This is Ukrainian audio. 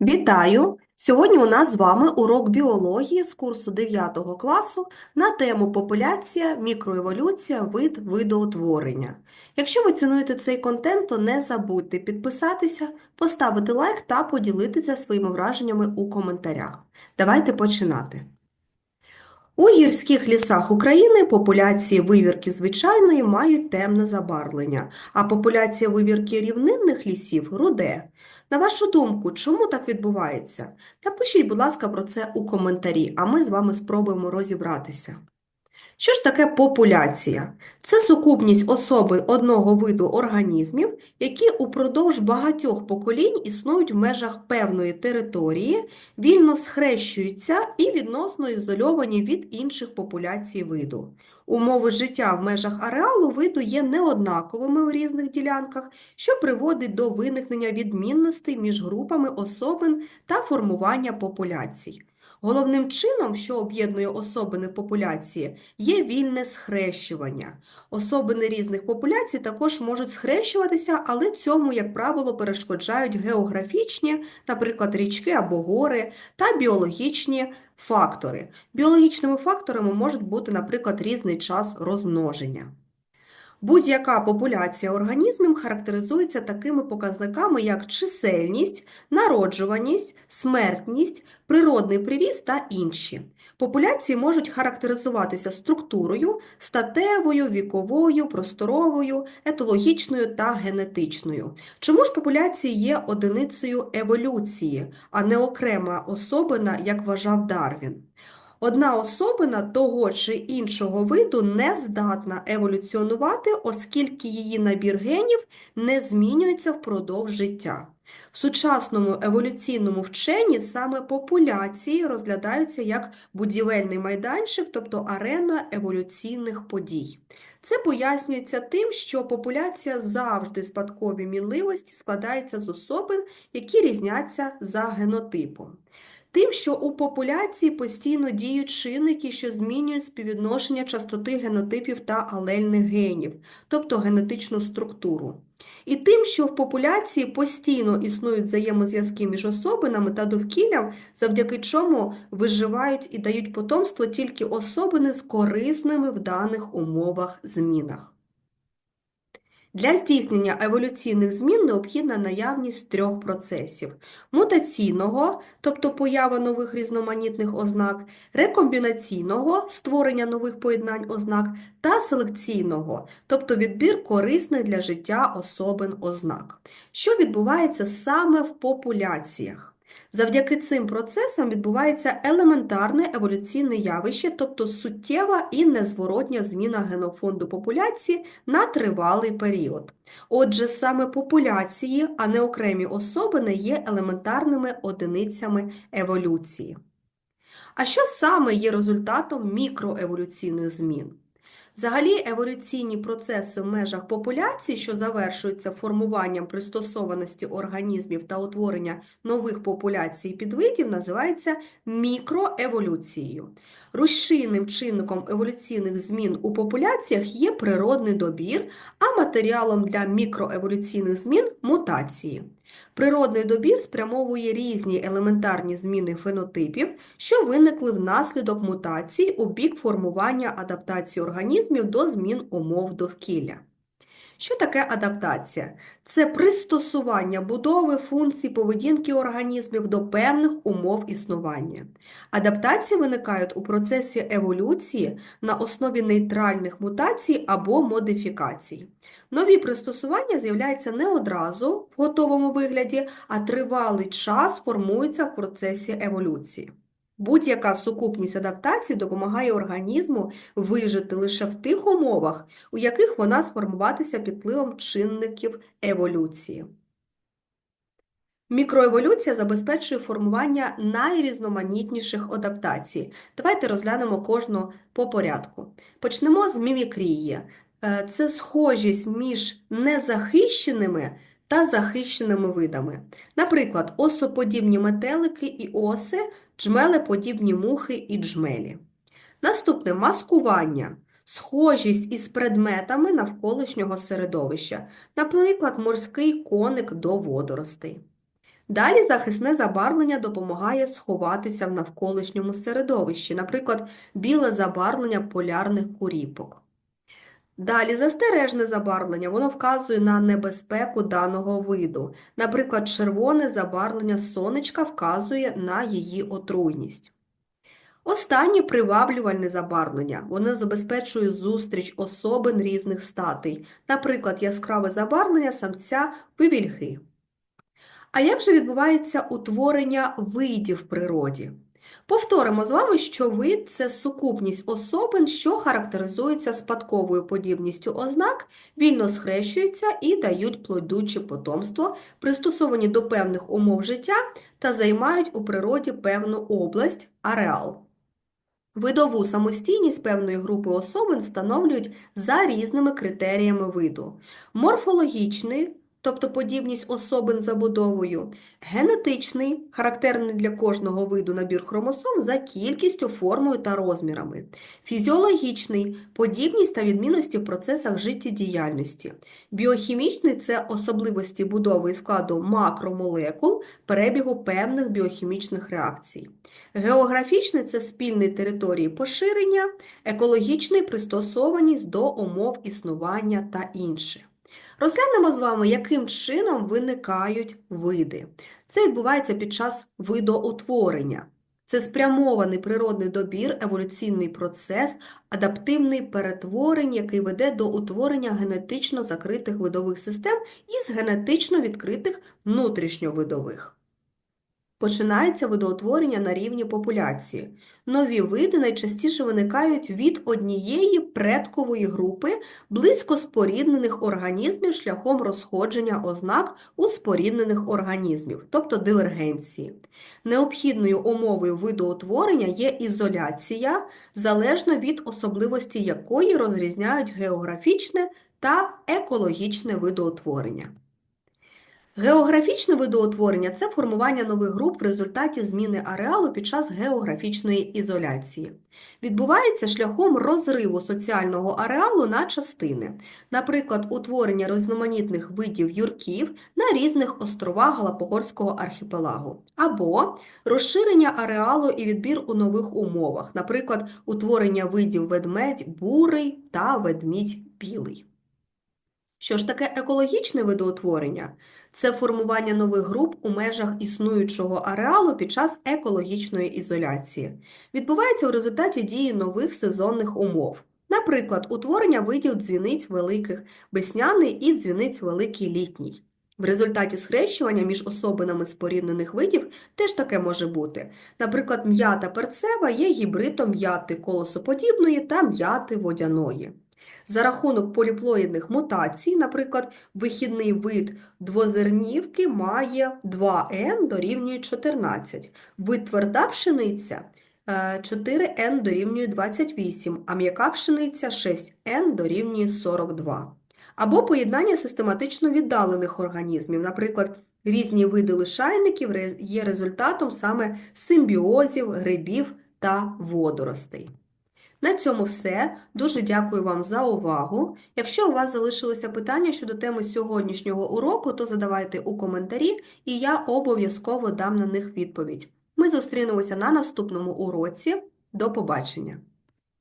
Вітаю! Сьогодні у нас з вами урок біології з курсу 9 класу на тему популяція, мікроеволюція, вид, видоутворення. Якщо ви цінуєте цей контент, то не забудьте підписатися, поставити лайк та поділитися своїми враженнями у коментарях. Давайте починати. У гірських лісах України популяції вивірки звичайної мають темне забарвлення, а популяція вивірки рівнинних лісів руде. На вашу думку, чому так відбувається? Напишіть, будь ласка, про це у коментарі, а ми з вами спробуємо розібратися. Що ж таке популяція? Це сукупність особин одного виду організмів, які упродовж багатьох поколінь існують в межах певної території, вільно схрещуються і відносно ізольовані від інших популяцій виду. Умови життя в межах ареалу виду є неоднаковими у різних ділянках, що приводить до виникнення відмінностей між групами особин та формування популяцій. Головним чином, що об'єднує особини популяції, є вільне схрещування. Особини різних популяцій також можуть схрещуватися, але цьому, як правило, перешкоджають географічні, наприклад, річки або гори, та біологічні фактори. Біологічними факторами можуть бути, наприклад, різний час розмноження. Будь-яка популяція організмів характеризується такими показниками, як чисельність, народжуваність, смертність, природний привіз та інші. Популяції можуть характеризуватися структурою, статевою, віковою, просторовою, етологічною та генетичною. Чому ж популяції є одиницею еволюції, а не окрема особина, як вважав Дарвін? Одна особина того чи іншого виду не здатна еволюціонувати, оскільки її набір генів не змінюється впродовж життя. В сучасному еволюційному вченні саме популяції розглядаються як будівельний майданчик, тобто арена еволюційних подій. Це пояснюється тим, що популяція завжди спадкові мінливості складається з особин, які різняться за генотипом. Тим, що у популяції постійно діють чинники, що змінюють співвідношення частоти генотипів та алельних генів, тобто генетичну структуру. І тим, що в популяції постійно існують взаємозв'язки між особинами та довкіллям, завдяки чому виживають і дають потомство тільки особини з корисними в даних умовах змінах. Для здійснення еволюційних змін необхідна наявність трьох процесів: мутаційного, тобто поява нових різноманітних ознак, рекомбінаційного створення нових поєднань ознак, та селекційного, тобто відбір корисних для життя особин ознак, що відбувається саме в популяціях. Завдяки цим процесам відбувається елементарне еволюційне явище, тобто суттєва і незворотня зміна генофонду популяції на тривалий період. Отже, саме популяції, а не окремі особини є елементарними одиницями еволюції. А що саме є результатом мікроеволюційних змін? Взагалі, еволюційні процеси в межах популяцій, що завершуються формуванням пристосованості організмів та утворення нових популяцій підвидів, називаються мікроеволюцією. Рушійним чинником еволюційних змін у популяціях є природний добір, а матеріалом для мікроеволюційних змін мутації. Природний добір спрямовує різні елементарні зміни фенотипів, що виникли внаслідок мутацій у бік формування адаптації організмів до змін умов довкілля. Що таке адаптація? Це пристосування будови функцій поведінки організмів до певних умов існування. Адаптації виникають у процесі еволюції на основі нейтральних мутацій або модифікацій. Нові пристосування з'являються не одразу в готовому вигляді, а тривалий час формуються в процесі еволюції. Будь-яка сукупність адаптацій допомагає організму вижити лише в тих умовах, у яких вона сформуватися під впливом чинників еволюції. Мікроеволюція забезпечує формування найрізноманітніших адаптацій. Давайте розглянемо кожну по порядку. Почнемо з мімікрії. Е, це схожість між незахищеними та захищеними видами. Наприклад, осоподібні метелики і оси, джмелеподібні мухи і джмелі. Наступне маскування. Схожість із предметами навколишнього середовища, наприклад, морський коник до водоростей. Далі захисне забарвлення допомагає сховатися в навколишньому середовищі, наприклад, біле забарвлення полярних куріпок. Далі застережне забарвлення, воно вказує на небезпеку даного виду. Наприклад, червоне забарвлення сонечка вказує на її отруйність. Останнє приваблювальне забарвлення. Воно забезпечує зустріч особин різних статей, наприклад, яскраве забарвлення самця вивільги. А як же відбувається утворення видів в природі? Повторимо з вами, що вид це сукупність особин, що характеризуються спадковою подібністю ознак, вільно схрещуються і дають плодюче потомство, пристосовані до певних умов життя та займають у природі певну область, ареал. Видову самостійність певної групи особин встановлюють за різними критеріями виду. Морфологічний, тобто подібність особин забудовою, генетичний, характерний для кожного виду набір хромосом за кількістю, формою та розмірами, фізіологічний подібність та відмінності в процесах життєдіяльності, біохімічний це особливості будови і складу макромолекул, перебігу певних біохімічних реакцій. Географічний це спільні території поширення, екологічний пристосованість до умов існування та інше. Розглянемо з вами, яким чином виникають види. Це відбувається під час видоутворення. Це спрямований природний добір, еволюційний процес, адаптивний перетворень, який веде до утворення генетично закритих видових систем із генетично відкритих внутрішньовидових. Починається видоутворення на рівні популяції. Нові види найчастіше виникають від однієї предкової групи близько споріднених організмів шляхом розходження ознак у споріднених організмів, тобто дивергенції. Необхідною умовою видоутворення є ізоляція, залежно від особливості якої розрізняють географічне та екологічне видоутворення. Географічне видоутворення це формування нових груп в результаті зміни ареалу під час географічної ізоляції. Відбувається шляхом розриву соціального ареалу на частини, наприклад, утворення різноманітних видів юрків на різних островах Галапогорського архіпелагу, або розширення ареалу і відбір у нових умовах, наприклад, утворення видів ведмедь бурий та ведмідь білий. Що ж таке екологічне видоутворення? Це формування нових груп у межах існуючого ареалу під час екологічної ізоляції. Відбувається в результаті дії нових сезонних умов. Наприклад, утворення видів дзвіниць великих весняний і дзвіниць великий літній. В результаті схрещування між особинами споріднених видів теж таке може бути. Наприклад, м'ята перцева є гібридом м'яти колосоподібної та м'яти водяної. За рахунок поліплоїдних мутацій, наприклад, вихідний вид двозернівки має 2N дорівнює 14, вид тверда пшениця 4N дорівнює 28, а м'яка пшениця 6N дорівнює 42. Або поєднання систематично віддалених організмів, наприклад, різні види лишайників є результатом саме симбіозів, грибів та водоростей. На цьому все. Дуже дякую вам за увагу. Якщо у вас залишилися питання щодо теми сьогоднішнього уроку, то задавайте у коментарі, і я обов'язково дам на них відповідь. Ми зустрінемося на наступному уроці. До побачення!